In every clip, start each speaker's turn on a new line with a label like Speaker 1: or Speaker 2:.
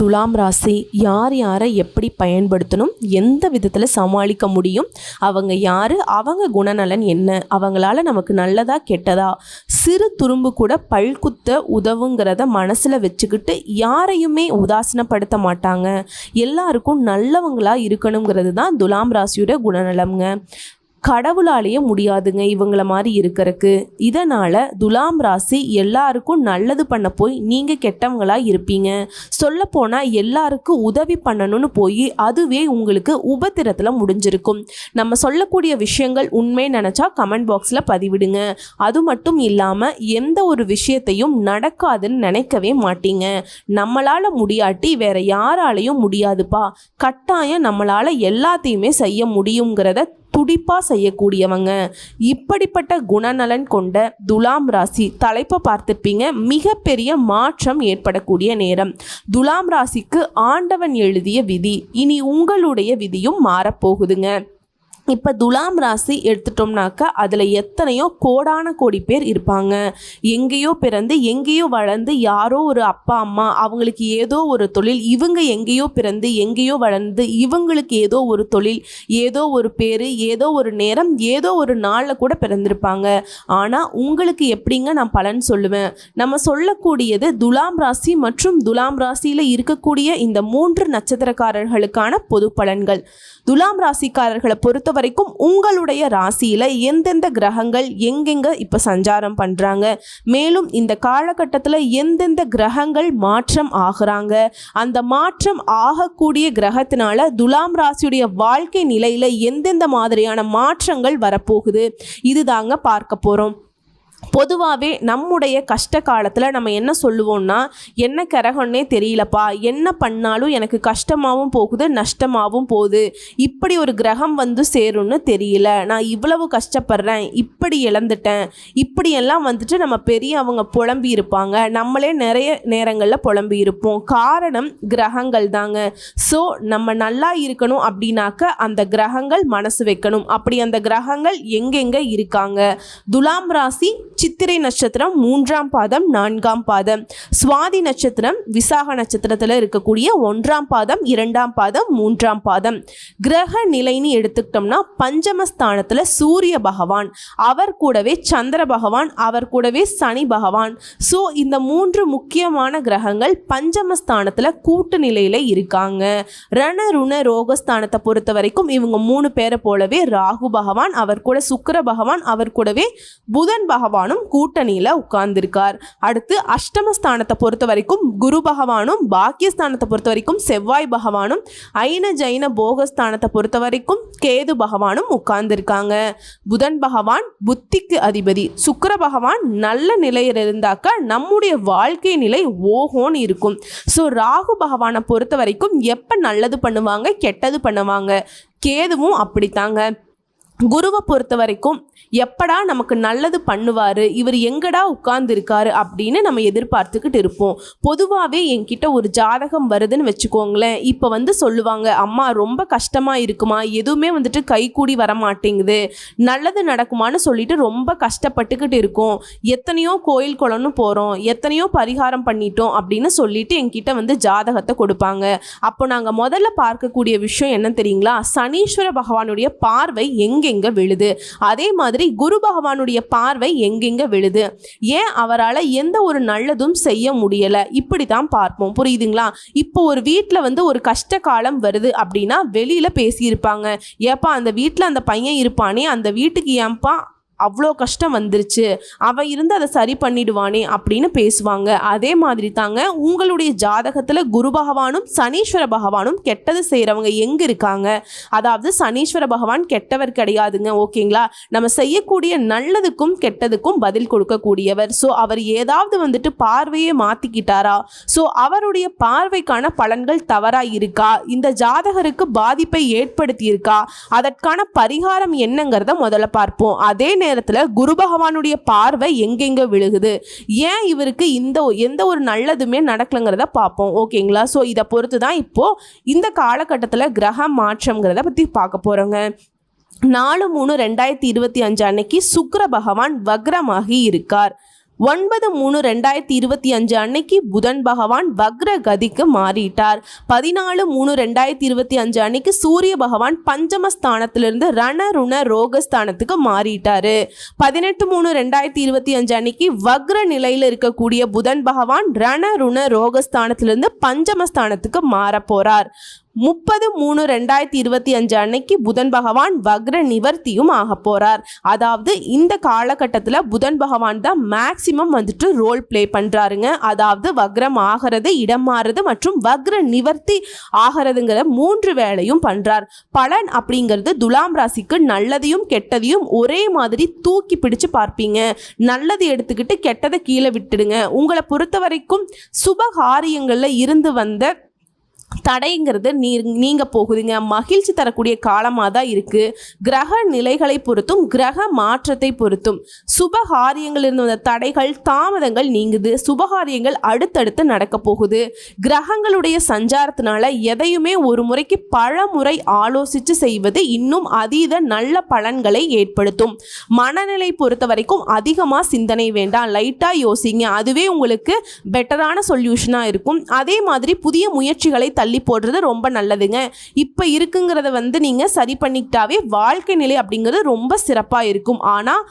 Speaker 1: துலாம் ராசி யார் யாரை எப்படி பயன்படுத்தணும் எந்த விதத்தில் சமாளிக்க முடியும் அவங்க யார் அவங்க குணநலன் என்ன அவங்களால நமக்கு நல்லதா கெட்டதா சிறு துரும்பு கூட பல்குத்த உதவுங்கிறத மனசில் வச்சுக்கிட்டு யாரையுமே உதாசீனப்படுத்த மாட்டாங்க. எல்லாருக்கும் நல்லவங்களாக இருக்கணுங்கிறது தான் துலாம் ராசியோட குணநலம்ங்க. கடவுளாலேயே முடியாதுங்க இவங்கள மாதிரி இருக்கிறக்கு இதனால் துலாம் ராசி எல்லாருக்கும் நல்லது பண்ண போய் நீங்கள் கெட்டவங்களா இருப்பீங்க. சொல்லப்போனால் எல்லாருக்கும் உதவி பண்ணணும்னு போய் அதுவே உங்களுக்கு உபத்திரத்தில் முடிஞ்சிருக்கும். நம்ம சொல்லக்கூடிய விஷயங்கள் உண்மை நினச்சா கமெண்ட் பாக்ஸில் பதிவிடுங்க. அது மட்டும் இல்லாமல் எந்த ஒரு விஷயத்தையும் நடக்காதுன்னு நினைக்கவே மாட்டீங்க. நம்மளால் முடியாட்டி வேற யாராலையும் முடியாதுப்பா. கட்டாயம் நம்மளால் எல்லாத்தையுமே செய்ய முடியுங்கிறத துடிப்பாக செய்யக்கூடியவங்க. இப்படிப்பட்ட குணநலன் கொண்ட துலாம் ராசி தலைப்பை பார்த்துருப்பீங்க. மிகப்பெரிய மாற்றம் ஏற்படக்கூடிய நேரம். துலாம் ராசிக்கு ஆண்டவன் எழுதிய விதி இனி உங்களுடைய விதியும் மாறப்போகுதுங்க. இப்போ துலாம் ராசி எடுத்துட்டோம்னாக்கா அதில் எத்தனையோ கோடான கோடி பேர் இருப்பாங்க. எங்கேயோ பிறந்து எங்கேயோ வளர்ந்து யாரோ ஒரு அப்பா அம்மா அவங்களுக்கு ஏதோ ஒரு தொழில் இவங்க எங்கேயோ பிறந்து எங்கேயோ வளர்ந்து இவங்களுக்கு ஏதோ ஒரு தொழில் ஏதோ ஒரு பேர் ஏதோ ஒரு நேரம் ஏதோ ஒரு நாளில் கூட பிறந்திருப்பாங்க. ஆனால் உங்களுக்கு எப்படிங்க நான் பலன் சொல்லுவேன்? நம்ம சொல்லக்கூடியது துலாம் ராசி மற்றும் துலாம் ராசியில் இருக்கக்கூடிய இந்த மூன்று நட்சத்திரக்காரர்களுக்கான பொது பலன்கள். துலாம் ராசிக்காரர்களை பொறுத்த வரைக்கும் உங்களுடைய ராசியில் எந்தெந்த கிரகங்கள் எங்கெங்க இப்போ சஞ்சாரம் பண்ணுறாங்க மேலும் இந்த காலகட்டத்தில் எந்தெந்த கிரகங்கள் மாற்றம் ஆகிறாங்க? அந்த மாற்றம் ஆகக்கூடிய கிரகத்தினால துலாம் ராசியுடைய வாழ்க்கை நிலையில் எந்தெந்த மாதிரியான மாற்றங்கள் வரப்போகுது? இதுதாங்க பார்க்க போகிறோம் பொதுவாகவே நம்முடைய கஷ்ட காலத்தில் நம்ம என்ன சொல்லுவோம்னா என்ன கிரகம்னே தெரியலப்பா என்ன பண்ணாலும் எனக்கு கஷ்டமாகவும் போகுது நஷ்டமாகவும் போகுது. இப்படி ஒரு கிரகம் வந்து சேரும்னு தெரியல. நான் இவ்வளவு கஷ்டப்படுறேன் இப்படி இழந்துட்டேன். இப்படியெல்லாம் வந்துட்டு நம்ம பெரியவங்க புலம்பி இருப்பாங்க. நம்மளே நிறைய நேரங்களில் புலம்பி இருப்போம். காரணம் கிரகங்கள் தாங்க. ஸோ நம்ம நல்லா இருக்கணும் அப்படின்னாக்க அந்த கிரகங்கள் மனசு வைக்கணும். அப்படி அந்த கிரகங்கள் எங்கெங்கே இருக்காங்க? துலாம் ராசி சித்திரை நட்சத்திரம் மூன்றாம் பாதம் நான்காம் பாதம். சுவாதி நட்சத்திரம் விசாக நட்சத்திரத்தில் இருக்கக்கூடிய ஒன்றாம் பாதம் இரண்டாம் பாதம் மூன்றாம் பாதம். கிரக நிலைன்னு எடுத்துக்கிட்டோம்னா பஞ்சமஸ்தானத்தில் சூரிய பகவான் அவர் கூடவே சந்திர பகவான் அவர் கூடவே சனி பகவான். ஸோ இந்த மூன்று முக்கியமான கிரகங்கள் பஞ்சமஸ்தானத்தில் கூட்டு நிலையில் இருக்காங்க. ரண ருண ரோகஸ்தானத்தை பொறுத்த வரைக்கும் இவங்க மூணு பேரை போலவே ராகு பகவான் அவர் கூட சுக்கிர பகவான் அவர் கூடவே புதன் பகவான் பகவானும் கூட்டணியில் உட்கார்ந்திருக்கார். அடுத்து அஷ்டமஸ்தானத்தை பொறுத்த வரைக்கும் குரு பகவானும் பாக்கியஸ்தானத்தை பொறுத்த வரைக்கும் செவ்வாய் பகவானும் ஐன ஜைன போகஸ்தானத்தை பொறுத்த வரைக்கும் கேது பகவானும் உட்கார்ந்திருக்காங்க. புதன் பகவான் புத்திக்கு அதிபதி. சுக்கர பகவான் நல்ல நிலையில் இருந்தாக்கா நம்முடைய வாழ்க்கை நிலை ஓஹோன்னு இருக்கும். ஸோ ராகு பகவானை பொறுத்த வரைக்கும் எப்போ நல்லது பண்ணுவாங்க கெட்டது பண்ணுவாங்க? கேதுவும் அப்படித்தாங்க. குருவை பொறுத்த வரைக்கும் எப்படா நமக்கு நல்லது பண்ணுவார்? இவர் எங்கடா உட்கார்ந்துருக்காரு அப்படின்னு நம்ம எதிர்பார்த்துக்கிட்டு இருப்போம். பொதுவாகவே என்கிட்ட ஒரு ஜாதகம் வருதுன்னு வச்சுக்கோங்களேன். இப்போ வந்து சொல்லுவாங்க அம்மா ரொம்ப கஷ்டமாக இருக்குமா? எதுவுமே வந்துட்டு கைகூடி வர மாட்டேங்குது நல்லது நடக்குமான்னு சொல்லிட்டு ரொம்ப கஷ்டப்பட்டுக்கிட்டு இருக்கோம். எத்தனையோ கோயில் குளம்னு போகிறோம் எத்தனையோ பரிகாரம் பண்ணிட்டோம் அப்படின்னு சொல்லிட்டு என்கிட்ட வந்து ஜாதகத்தை கொடுப்பாங்க. அப்போ நாங்கள் முதல்ல பார்க்கக்கூடிய விஷயம் என்ன தெரியுங்களா? சனீஸ்வர பகவானுடைய பார்வை எங்கே எங்கெங்க விழுது? அதே மாதிரி குரு பகவானுடைய பார்வை எங்கெங்க விழுது? ஏன் அவரால் எந்த ஒரு நல்லதும் செய்ய முடியலை? இப்படி தான் பார்ப்போம். புரியுதுங்களா? இப்போ ஒரு வீட்டில் வந்து ஒரு கஷ்ட காலம் வருது அப்படின்னா வெளியில் பேசியிருப்பாங்க. ஏப்பா அந்த வீட்டில் அந்த பையன் இருப்பானே அந்த வீட்டுக்கு ஏன்பா அவ்வளோ கஷ்டம் வந்துருச்சு. அவன் இருந்து அதை சரி பண்ணிடுவானே அப்படின்னு பேசுவாங்க. அதே மாதிரி தாங்க உங்களுடைய ஜாதகத்தில் குரு பகவானும் சனீஸ்வர பகவானும் கெட்டது செய்கிறவங்க எங்கே இருக்காங்க? அதாவது சனீஸ்வர பகவான் கெட்டவர் கிடையாதுங்க ஓகேங்களா? நம்ம செய்யக்கூடிய நல்லதுக்கும் கெட்டதுக்கும் பதில் கொடுக்கக்கூடியவர். ஸோ அவர் ஏதாவது வந்துட்டு பார்வையை மாற்றிக்கிட்டாரா ஸோ அவருடைய பார்வைக்கான பலன்கள் தவறாக இருக்கா? இந்த ஜாதகருக்கு பாதிப்பை ஏற்படுத்தி இருக்கா அதற்கான பரிகாரம் என்னங்கிறத முதல்ல பார்ப்போம். அதே நேரத்தில் குரு பகவானுடைய பார்வை எங்கெங்கே விழுகுது? ஏன் இவருக்கு இந்த எந்த ஒரு நல்லதுமே நடக்கலைங்கிறத பார்ப்போம். ஓகேங்களா? ஸோ இதை பொறுத்து தான் இப்போது இந்த காலகட்டத்தில் கிரக மாற்றங்கிறத பற்றி பார்க்க போகிறோங்க நாலு மூணு ரெண்டாயிரத்தி இருபத்தி அஞ்சு அன்னைக்கு சுக்ர பகவான் வக்ரமாகி இருக்கார். ஒன்பது மூணு ரெண்டாயிரத்தி இருபத்தி அஞ்சு அன்னைக்கு புதன் பகவான் வக்ர கதிக்கு மாறிட்டார். பதினாலு மூணு ரெண்டாயிரத்தி இருபத்தி அஞ்சு அன்னைக்கு சூரிய பகவான் பஞ்சமஸ்தானத்திலிருந்து ரணருண ரோகஸ்தானத்துக்கு மாறிட்டாரு. பதினெட்டு மூணு ரெண்டாயிரத்தி இருபத்தி அஞ்சு அன்னைக்கு வக்ர நிலையில் இருக்கக்கூடிய புதன் பகவான் ரணருண ரோகஸ்தானத்திலிருந்து பஞ்சமஸ்தானத்துக்கு மாற போறார் முப்பது மூணு ரெண்டாயிரத்தி இருபத்தி அஞ்சு அன்னைக்கு புதன் பகவான் வக்ர நிவர்த்தியும் ஆக போகிறார் அதாவது இந்த காலகட்டத்தில் புதன் பகவான் தான் மேக்சிமம் வந்துட்டு ரோல் ப்ளே பண்ணுறாருங்க அதாவது வக்ரம் ஆகிறது இடம் மாறுறது மற்றும் வக்ர நிவர்த்தி ஆகிறதுங்கிற மூன்று வேலையும் பண்ணுறார் பலன் அப்படிங்கிறது துலாம் ராசிக்கு நல்லதையும் கெட்டதையும் ஒரே மாதிரி தூக்கி பிடிச்சு பார்ப்பீங்க. நல்லது எடுத்துக்கிட்டு கெட்டதை கீழே விட்டுடுங்க. உங்களை பொறுத்த வரைக்கும் சுப காரியங்களில் இருந்து வந்த தடைங்கிறது நீ நீங்க போகுதுங்க. மகிழ்ச்சி தரக்கூடிய காலமாக தான் இருக்கு. கிரக நிலைகளை பொறுத்தும் கிரக மாற்றத்தை பொறுத்தும் சுபகாரியங்கள் இருந்து வந்த தடைகள் தாமதங்கள் நீங்குது. சுபகாரியங்கள் அடுத்தடுத்து நடக்க போகுது. கிரகங்களுடைய சஞ்சாரத்தினால எதையுமே ஒரு முறைக்கு பல முறை ஆலோசித்து செய்வது இன்னும் அதீத நல்ல பலன்களை ஏற்படுத்தும். மனநிலை பொறுத்த வரைக்கும் அதிகமாக சிந்தனை வேண்டாம். லைட்டாக யோசிங்க. அதுவே உங்களுக்கு பெட்டரான சொல்யூஷனாக இருக்கும். அதே மாதிரி புதிய முயற்சிகளை தள்ளி போடுறது ரொம்ப நல்லதுங்க. இப்போ இருக்குங்கிறத வந்து நீங்கள் சரி பண்ணிக்கிட்டாவே வாழ்க்கை நிலை அப்படிங்கிறது ரொம்ப சிறப்பாக இருக்கும். ஆனால்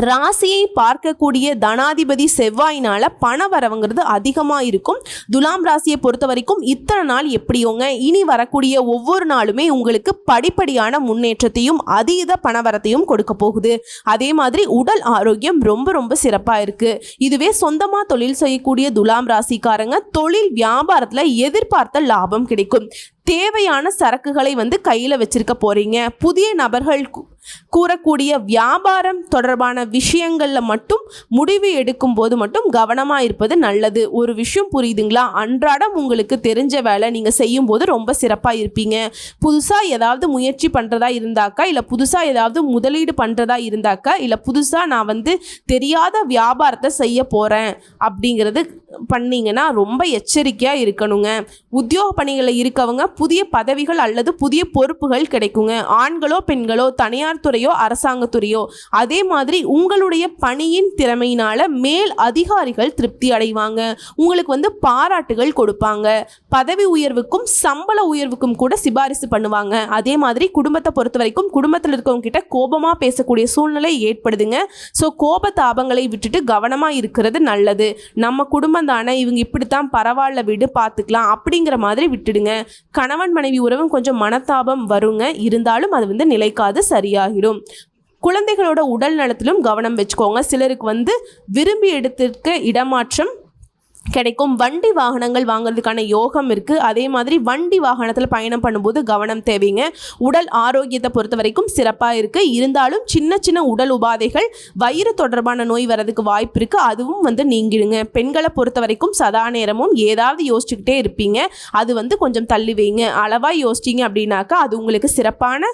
Speaker 1: ராசியை பார்க்கக்கூடிய தனாதிபதி செவ்வாயினால பண வரவுங்கிறது அதிகமாக இருக்கும். துலாம் ராசியை பொறுத்த வரைக்கும் இத்தனை நாள் எப்படியோங்க? இனி வரக்கூடிய ஒவ்வொரு நாளுமே உங்களுக்கு படிப்படியான முன்னேற்றத்தையும் அதீத பணவரத்தையும் கொடுக்க போகுது. அதே மாதிரி உடல் ஆரோக்கியம் ரொம்ப ரொம்ப சிறப்பாக இருக்கு. இதுவே சொந்தமாக தொழில் செய்யக்கூடிய துலாம் ராசிக்காரங்க தொழில் வியாபாரத்தில் எதிர்பார்த்த லாபம் கிடைக்கும். தேவையான சரக்குகளை வந்து கையில் வச்சிருக்க போகிறீங்க புதிய நபர்கள் கூ- கூறக்கூடிய வியாபாரம் தொடர்பான விஷயங்களில் மட்டும் முடிவு எடுக்கும் போது மட்டும் கவனமாக இருப்பது நல்லது. ஒரு விஷயம் புரியுதுங்களா? அன்றாடம் உங்களுக்கு தெரிஞ்ச வேலை நீங்கள் செய்யும்போது ரொம்ப சிறப்பாக இருப்பீங்க. புதுசாக ஏதாவது முயற்சி பண்ணுறதா இருந்தாக்கா இல்லை புதுசாக ஏதாவது முதலீடு பண்ணுறதா இருந்தாக்கா இல்லை புதுசாக நான் வந்து தெரியாத வியாபாரத்தை செய்ய போகிறேன் அப்படிங்கிறது பண்ணீங்கன்னா ரொம்ப எச்சரிக்கையாக இருக்கணுங்க. உத்தியோக பணிகளில் இருக்கவங்க புதிய பதவிகள் அல்லது புதிய பொறுப்புகள் கிடைக்குங்க. ஆண்களோ பெண்களோ தனியார் துறையோ அரசாங்கத்துறையோ அதே மாதிரி உங்களுடைய பணியின் திறமையினால மேல் அதிகாரிகள் திருப்தி அடைவாங்க. உங்களுக்கு வந்து பாராட்டுகள் கொடுப்பாங்க. பதவி உயர்வுக்கும் சம்பள உயர்வுக்கும் கூட சிபாரிசு பண்ணுவாங்க. அதே மாதிரி குடும்பத்தை பொறுத்த வரைக்கும் குடும்பத்தில் இருக்கவங்க கிட்ட கோபமாக பேசக்கூடிய சூழ்நிலை ஏற்படுதுங்க. ஸோ கோப தாபங்களை விட்டுட்டு கவனமாக இருக்கிறது நல்லது. நம்ம குடும்பம் தானே இவங்க இப்படித்தான் பரவாயில்ல விடு பார்த்துக்கலாம் அப்படிங்கிற மாதிரி விட்டுடுங்க. கணவன் மனைவி உறவும் கொஞ்சம் மனத்தாபம் வருங்க. இருந்தாலும் அது வந்து நிலைக்காது சரியாகிடும். குழந்தைகளோட உடல் நலத்திலும் கவனம் வச்சுக்கோங்க. சிலருக்கு வந்து விரும்பி எடுத்திருக்க இடமாற்றம் கிடைக்கும். வண்டி வாகனங்கள் வாங்குறதுக்கான யோகம் இருக்குது அதே மாதிரி வண்டி வாகனத்தில் பயணம் பண்ணும்போது கவனம் தேவைங்க. உடல் ஆரோக்கியத்தை பொறுத்த வரைக்கும் சிறப்பாக இருக்குது இருந்தாலும் சின்ன சின்ன உடல் உபாதைகள் வயிறு தொடர்பான நோய் வரதுக்கு வாய்ப்பு இருக்குது அதுவும் வந்து நீங்கிடுங்க. பெண்களை பொறுத்த வரைக்கும் சதா நேரமும் ஏதாவது யோசிச்சுக்கிட்டே இருப்பீங்க. அது வந்து கொஞ்சம் தள்ளி வைங்க. அளவாக யோசிச்சிங்க அப்படின்னாக்கா அது உங்களுக்கு சிறப்பான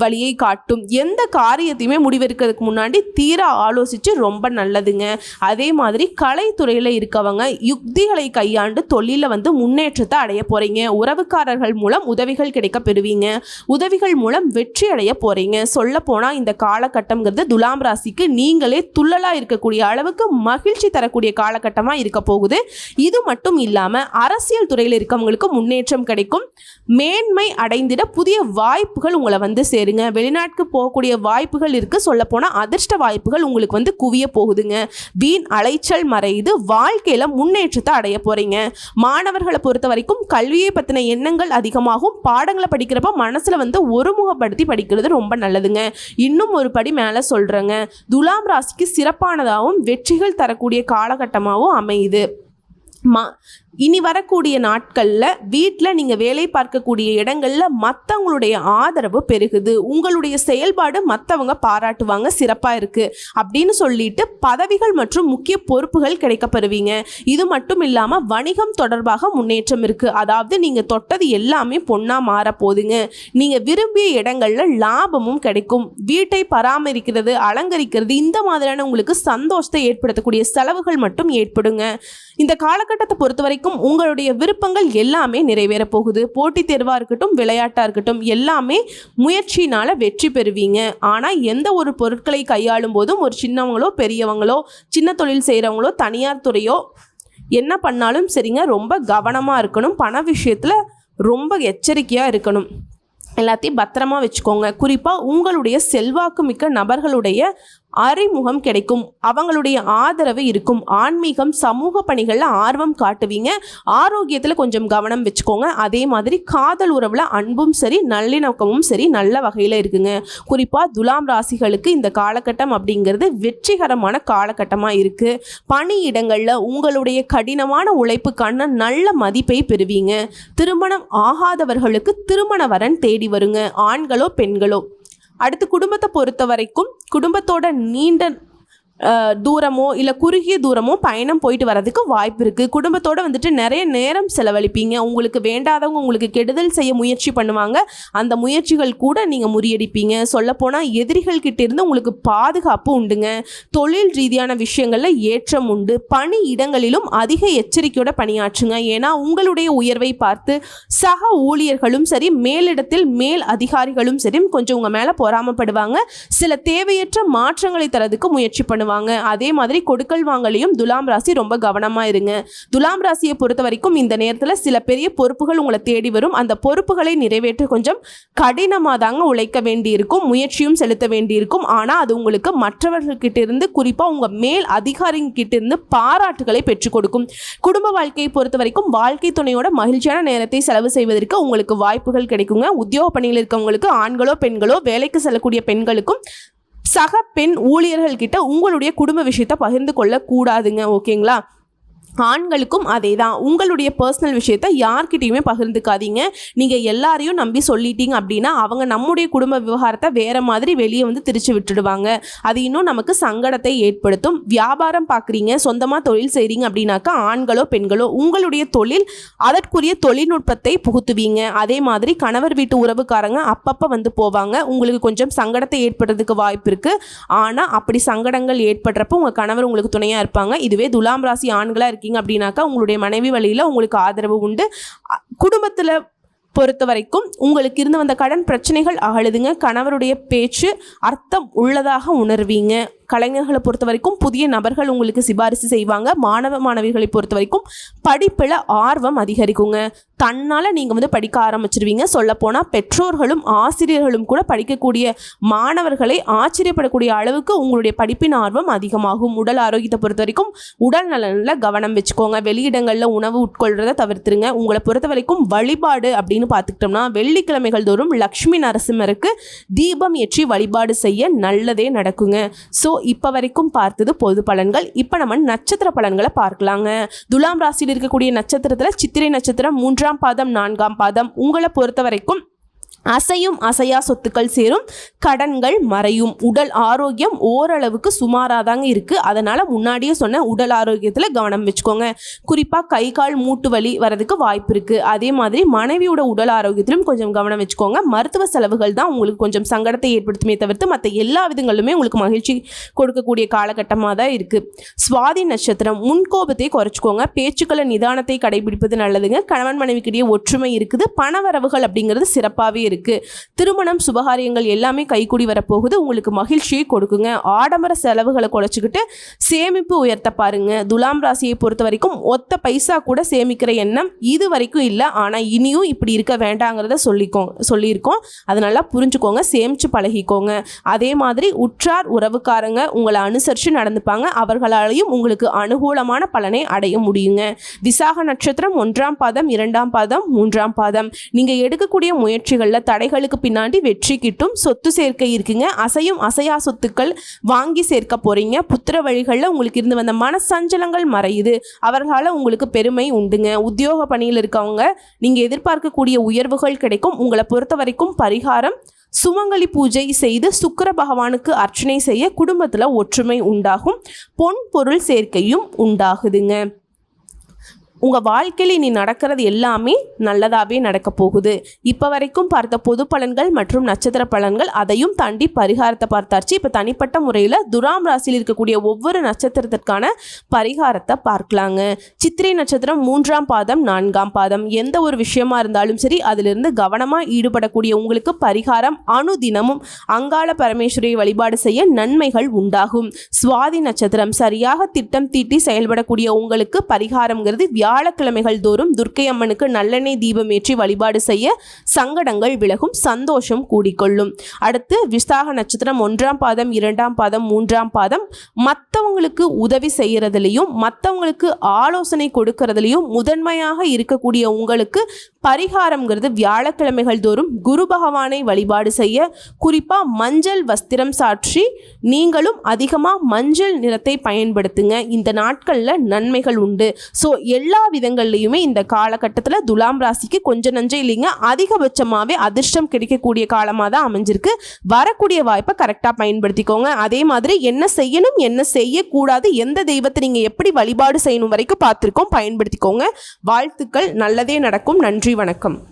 Speaker 1: வழியை காட்டும் எந்த காரியத்தையுமே முடிவெடுக்கிறதுக்கு முன்னாடி தீர ஆலோசித்து ரொம்ப நல்லதுங்க. அதே மாதிரி கலைத்துறையில் இருக்கவங்க யுக்திகளை கையாண்டு தொழிலில் வந்து முன்னேற்றத்தை அடைய போகிறீங்க உறவுக்காரர்கள் மூலம் உதவிகள் கிடைக்க பெறுவீங்க. உதவிகள் மூலம் வெற்றி அடைய போகிறீங்க சொல்ல போனால் இந்த காலகட்டம்ங்கிறது துலாம் ராசிக்கு நீங்களே துள்ளலாக இருக்கக்கூடிய அளவுக்கு மகிழ்ச்சி தரக்கூடிய காலகட்டமாக இருக்க போகுது. இது மட்டும் இல்லாமல் அரசியல் துறையில் இருக்கவங்களுக்கு முன்னேற்றம் கிடைக்கும். மேன்மை அடைந்திட புதிய வாய்ப்புகள் உங்களை வந்து சேருங்க. வெளிநாட்டுக்கு போகக்கூடிய வாய்ப்புகள் இருக்கு. சொல்ல போனால் அதிர்ஷ்ட வாய்ப்புகள் உங்களுக்கு வந்து குவிய போகுதுங்க. வீண் அலைச்சல் மறையுது. வாழ்க்கையில முன்னேற்றத்தை அடைய போறீங்க. மாணவர்களை பொறுத்த வரைக்கும் கல்வியை பற்றின எண்ணங்கள் அதிகமாகும். பாடங்களை படிக்கிறப்ப மனசுல வந்து ஒருமுகப்படுத்தி படிக்கிறது ரொம்ப நல்லதுங்க. இன்னும் ஒரு படி மேலே சொல்றேங்க. துலாம் ராசிக்கு சிறப்பானதாகவும் வெற்றிகள் தரக்கூடிய காலகட்டமாகவும் அமையுது. மா இனி வரக்கூடிய நாட்களில் வீட்டில் நீங்கள் வேலை பார்க்கக்கூடிய இடங்களில் மற்றவங்களுடைய ஆதரவு பெருகுது. உங்களுடைய செயல்பாடு மற்றவங்க பாராட்டுவாங்க சிறப்பாக இருக்குது அப்படின்னு சொல்லிட்டு பதவிகள் மற்றும் முக்கிய பொறுப்புகள் கிடைக்கப்பெறுவீங்க. இது மட்டும் இல்லாமல் வணிகம் தொடர்பாக முன்னேற்றம் இருக்குது அதாவது நீங்கள் தொட்டது எல்லாமே பொண்ணாக மாற போகுதுங்க நீங்கள் விரும்பிய இடங்களில் லாபமும் கிடைக்கும். வீட்டை பராமரிக்கிறது அலங்கரிக்கிறது இந்த மாதிரியான உங்களுக்கு சந்தோஷத்தை ஏற்படுத்தக்கூடிய செலவுகள் மட்டும் ஏற்படுங்க. இந்த காலகட்டத்தை பொறுத்தவரைக்கும் வரைக்கும் உங்களுடைய விருப்பங்கள் எல்லாமே நிறைவேற போகுது. போட்டித் தேர்வாக இருக்கட்டும் விளையாட்டாக இருக்கட்டும் எல்லாமே முயற்சியினால் வெற்றி பெறுவீங்க. ஆனால் எந்த ஒரு பொருட்களை கையாளும் போதும் ஒரு சின்னவங்களோ பெரியவங்களோ சின்ன தொழில் செய்கிறவங்களோ தனியார் துறையோ என்ன பண்ணாலும் சரிங்க ரொம்ப கவனமாக இருக்கணும். பண விஷயத்தில் ரொம்ப எச்சரிக்கையாக இருக்கணும். எல்லாத்தையும் பத்திரமா வச்சுக்கோங்க. குறிப்பாக உங்களுடைய செல்வாக்கு மிக்க நபர்களுடைய அறிமுகம் கிடைக்கும். அவங்களுடைய ஆதரவு இருக்கும். ஆன்மீகம் சமூக பணிகளில் ஆர்வம் காட்டுவீங்க. ஆரோக்கியத்தில் கொஞ்சம் கவனம் வச்சுக்கோங்க. அதே மாதிரி காதல் உறவில் அன்பும் சரி நல்லிணக்கமும் சரி நல்ல வகையில் இருக்குங்க. குறிப்பாக துலாம் ராசிகளுக்கு இந்த காலகட்டம் அப்படிங்கிறது வெற்றிகரமான காலகட்டமாக இருக்குது பணியிடங்களில் உங்களுடைய கடினமான உழைப்புக்கான நல்ல மதிப்பை பெறுவீங்க. திருமணம் ஆகாதவர்களுக்கு திருமண வரன் தேடி வருங்க. ஆண்களோ பெண்களோ அடுத்து குடும்பத்தை பொறுத்த வரைக்கும் குடும்பத்தோட நீண்ட தூரமோ இல்லை குறுகிய தூரமோ பயணம் போயிட்டு வரதுக்கு வாய்ப்பு இருக்குது குடும்பத்தோட வந்துட்டு நிறைய நேரம் செலவழிப்பீங்க. உங்களுக்கு வேண்டாதவங்க உங்களுக்கு கெடுதல் செய்ய முயற்சி பண்ணுவாங்க. அந்த முயற்சிகள் கூட நீங்கள் முறியடிப்பீங்க. சொல்லப்போனால் எதிரிகள் கிட்ட இருந்து உங்களுக்கு பாதுகாப்பு உண்டுங்க. தொழில் ரீதியான விஷயங்களில் ஏற்றம் உண்டு. பணி இடங்களிலும் அதிக எச்சரிக்கையோட பணியாற்றுங்க. ஏன்னா உங்களுடைய உயர்வை பார்த்து சக ஊழியர்களும் சரி மேலிடத்தில் மேல் அதிகாரிகளும் சரி கொஞ்சம் உங்கள் மேலே பொறாமப்படுவாங்க. சில தேவையற்ற மாற்றங்களை தரதுக்கு முயற்சி பண்ணுவாங்க. அதே மாதிரி கொடுக்கல் வாங்கலையும் துலாம் ராசி ரொம்ப கவனமாக இருங்க. துலாம் ராசியை பொறுத்த வரைக்கும் இந்த நேரத்தில் சில பெரிய பொறுப்புகள் உங்களை தேடி வரும். அந்த பொறுப்புகளை நிறைவேற்ற கொஞ்சம் கடினமாக தாங்க உழைக்க வேண்டியிருக்கும். முயற்சியும் செலுத்த வேண்டியிருக்கும். ஆனால் அது உங்களுக்கு மற்றவர்கள்கிட்ட இருந்து குறிப்பாக உங்கள் மேல் அதிகாரிகிட்ட இருந்து பாராட்டுகளை பெற்றுக் கொடுக்கும். குடும்ப வாழ்க்கையை பொறுத்த வரைக்கும் வாழ்க்கை துணையோட மகிழ்ச்சியான நேரத்தை செலவு செய்வதற்கு உங்களுக்கு வாய்ப்புகள் கிடைக்குங்க. உத்தியோக பணியில் இருக்கவங்களுக்கு ஆண்களோ பெண்களோ வேலைக்கு செல்லக்கூடிய பெண்களுக்கும் சக பெண் ஊழியர்கள் கிட்ட உங்களுடைய குடும்ப விஷயத்தை பகிர்ந்து கொள்ளக்கூடாதுங்க ஓகேங்களா? ஆண்களுக்கும் அதே தான் உங்களுடைய பர்சனல் விஷயத்த யார்கிட்டையுமே பகிர்ந்துக்காதீங்க. நீங்கள் எல்லாரையும் நம்பி சொல்லிட்டீங்க அப்படின்னா அவங்க நம்முடைய குடும்ப விவகாரத்தை வேறு மாதிரி வெளியே வந்து திரிச்சு விட்டுடுவாங்க. அது இன்னும் நமக்கு சங்கடத்தை ஏற்படுத்தும். வியாபாரம் பார்க்குறீங்க சொந்தமாக தொழில் செய்கிறீங்க அப்படின்னாக்கா ஆண்களோ பெண்களோ உங்களுடைய தொழில் அதற்குரிய தொழில்நுட்பத்தை புகுத்துவீங்க. அதே மாதிரி கணவர் வீட்டு உறவுக்காரங்க அப்பப்போ வந்து போவாங்க. உங்களுக்கு கொஞ்சம் சங்கடத்தை ஏற்படுறதுக்கு வாய்ப்பு இருக்குது ஆனால் அப்படி சங்கடங்கள் ஏற்படுறப்போ உங்கள் கணவர் உங்களுக்கு துணையாக இருப்பாங்க. இதுவே துலாம் ராசி ஆண்களாக இருக்கீங்க அப்படின்னாக்கா உங்களுடைய மனைவி வழியில் உங்களுக்கு ஆதரவு உண்டு. குடும்பத்தில் பொறுத்த வரைக்கும் உங்களுக்கு இருந்து வந்த கடன் பிரச்சனைகள் அகழுதுங்க கணவருடைய பேச்சு அர்த்தம் உள்ளதாக உணர்வீங்க. கலைஞர்களை பொறுத்த வரைக்கும் புதிய நபர்கள் உங்களுக்கு சிபாரிசு செய்வாங்க. மாணவ மாணவிகளை பொறுத்த வரைக்கும் படிப்பில் ஆர்வம் அதிகரிக்குங்க. தன்னால் நீங்கள் வந்து படிக்க ஆரம்பிச்சிருவீங்க. சொல்லப்போனால் பெற்றோர்களும் ஆசிரியர்களும் கூட படிக்கக்கூடிய மாணவர்களை ஆச்சரியப்படக்கூடிய அளவுக்கு உங்களுடைய படிப்பின் ஆர்வம் அதிகமாகும். உடல் ஆரோக்கியத்தை பொறுத்த வரைக்கும் உடல் நலனில் கவனம் வச்சுக்கோங்க. வெளியிடங்களில் உணவு உட்கொள்றதை தவிர்த்துருங்க. உங்களை பொறுத்த வரைக்கும் வழிபாடு அப்படின்னு பார்த்துக்கிட்டோம்னா வெள்ளிக்கிழமைகள் தோறும் லக்ஷ்மி நரசிம்மருக்கு தீபம் ஏற்றி வழிபாடு செய்ய நல்லதே நடக்குங்க. ஸோ இப்போ வரைக்கும் பார்த்தது பொது பலன்கள். இப்போ நம்ம நட்சத்திர பலன்களை பார்க்கலாங்க. துலாம் ராசியில் இருக்கக்கூடிய நட்சத்திரத்தில் சித்திரை நட்சத்திரம் மூன்றாம் பாதம் நான்காம் பாதம். உங்களை பொறுத்த வரைக்கும் அசையும் அசையா சொத்துக்கள் சேரும். கடன்கள் மறையும். உடல் ஆரோக்கியம் ஓரளவுக்கு சுமாராக தாங்க இருக்குது அதனால் முன்னாடியே சொன்ன உடல் ஆரோக்கியத்தில் கவனம் வச்சுக்கோங்க. குறிப்பாக கை கால் மூட்டு வலி வரதுக்கு வாய்ப்பு இருக்குது அதே மாதிரி மனைவியோட உடல் ஆரோக்கியத்திலும் கொஞ்சம் கவனம் வச்சுக்கோங்க. மருத்துவ செலவுகள் தான் உங்களுக்கு கொஞ்சம் சங்கடத்தை ஏற்படுத்துமே தவிர்த்து மற்ற எல்லா விதங்களுமே உங்களுக்கு மகிழ்ச்சி கொடுக்கக்கூடிய காலகட்டமாக தான் இருக்குது சுவாதி நட்சத்திரம் முன்கோபத்தை குறைச்சிக்கோங்க. பேச்சுக்களை நிதானத்தை கடைபிடிப்பது நல்லதுங்க. கணவன் மனைவிக்கிடையே ஒற்றுமை இருக்குது. பணவரவுகள் அப்படிங்கிறது சிறப்பாகவே இருக்கு. திருமணம் சுபகாரியங்கள் எல்லாமே கைகூடி வரப்போகுது. உங்களுக்கு மகிழ்ச்சியை கொடுக்குங்க. ஆடம்பர செலவுகளை குறைச்சிக்கிட்டு சேமிப்பு உயர்த்த பாருங்க. துலாம் ராசியை பொறுத்த வரைக்கும் ஒத்த பைசா கூட சேமிக்கிற எண்ணம் இது வரைக்கும் இல்லை. ஆனால் இனியும் இப்படி இருக்க வேண்டாங்கிறத சொல்லிக்கோ சொல்லியிருக்கோம். அதனால புரிஞ்சுக்கோங்க. சேமிச்சு பழகிக்கோங்க. அதே மாதிரி உற்றார் உறவுக்காரங்க உங்களை அனுசரித்து நடந்துப்பாங்க. அவர்களாலையும் உங்களுக்கு அனுகூலமான பலனை அடைய முடியுங்க. விசாக நட்சத்திரம் ஒன்றாம் பாதம் இரண்டாம் பாதம் மூன்றாம் பாதம். நீங்கள் எடுக்கக்கூடிய முயற்சிகளில் தடைகளுக்கு பின்னாடி வெற்றி கிட்டும் சொத்து சேர்க்கை இருக்குங்க. அசையும் அசையா சொத்துக்கள் வாங்கி சேர்க்க போறீங்க. புத்திர வழிகளில் உங்களுக்கு இருந்து வந்த மனசஞ்சலங்கள் மறையுது. அவர்களால் உங்களுக்கு பெருமை உண்டுங்க. உத்தியோக பணியில் இருக்கவங்க நீங்கள் எதிர்பார்க்கக்கூடிய உயர்வுகள் கிடைக்கும். உங்களை பொறுத்த வரைக்கும் பரிகாரம் சுமங்கலி பூஜை செய்து சுக்கிர பகவானுக்கு அர்ச்சனை செய்ய குடும்பத்தில் ஒற்றுமை உண்டாகும். பொன் பொருள் சேர்க்கையும் உண்டாகுதுங்க. உங்கள் வாழ்க்கையில் இனி நடக்கிறது எல்லாமே நல்லதாகவே நடக்க போகுது. இப்போ வரைக்கும் பார்த்த பொது பலன்கள் மற்றும் நட்சத்திர பலன்கள் அதையும் தாண்டி பரிகாரத்தை பார்த்தாச்சு. இப்போ தனிப்பட்ட முறையில் துராம் ராசியில் இருக்கக்கூடிய ஒவ்வொரு நட்சத்திரத்திற்கான பரிகாரத்தை பார்க்கலாங்க. சித்திரை நட்சத்திரம் மூன்றாம் பாதம் நான்காம் பாதம். எந்த ஒரு விஷயமா இருந்தாலும் சரி அதிலிருந்து கவனமாக ஈடுபடக்கூடிய உங்களுக்கு பரிகாரம் அணுதினமும் அங்காள பரமேஸ்வரியை வழிபாடு செய்ய நன்மைகள் உண்டாகும். சுவாதி நட்சத்திரம் சரியாக திட்டம் தீட்டி செயல்படக்கூடிய உங்களுக்கு பரிகாரம்ங்கிறது வியாழக்கிழமைகள் தோறும் துர்க்கை அம்மனுக்கு நல்லெண்ணெய் தீபமேற்றி வழிபாடு செய்ய சங்கடங்கள் விலகும் சந்தோஷம் கூடிக்கொள்ளும். அடுத்து விசாக நட்சத்திரம் ஒன்றாம் பாதம் இரண்டாம் பாதம் மூன்றாம் பாதம். மற்றவங்களுக்கு உதவி செய்கிறதுலையும் மற்றவங்களுக்கு ஆலோசனை கொடுக்கறதுலையும் முதன்மையாக இருக்கக்கூடிய உங்களுக்கு பரிகாரம்ங்கிறது வியாழக்கிழமைகள் தோறும் குரு பகவானை வழிபாடு செய்ய குறிப்பாக மஞ்சள் வஸ்திரம் சாற்றி நீங்களும் அதிகமாக மஞ்சள் நிறத்தை பயன்படுத்துங்க. இந்த நாட்களில் நன்மைகள் உண்டு. ஸோ எல்லா விதங்கள்லையுமே இந்த காலகட்டத்தில் துலாம் ராசிக்கு கொஞ்சம் நஞ்சம் இல்லைங்க. அதிகபட்சமாகவே அதிர்ஷ்டம் கிடைக்கக்கூடிய காலமாக தான் அமைஞ்சிருக்கு. வரக்கூடிய வாய்ப்பை கரெக்டாக பயன்படுத்திக்கோங்க. அதே மாதிரி என்ன செய்யணும் என்ன செய்யக்கூடாது எந்த தெய்வத்தை நீங்கள் எப்படி வழிபாடு செய்யணும் வரைக்கும் பார்த்துருக்கோம். பயன்படுத்திக்கோங்க. வாழ்த்துக்கள். நல்லதே நடக்கும். நன்றி. நன்றி வணக்கம்.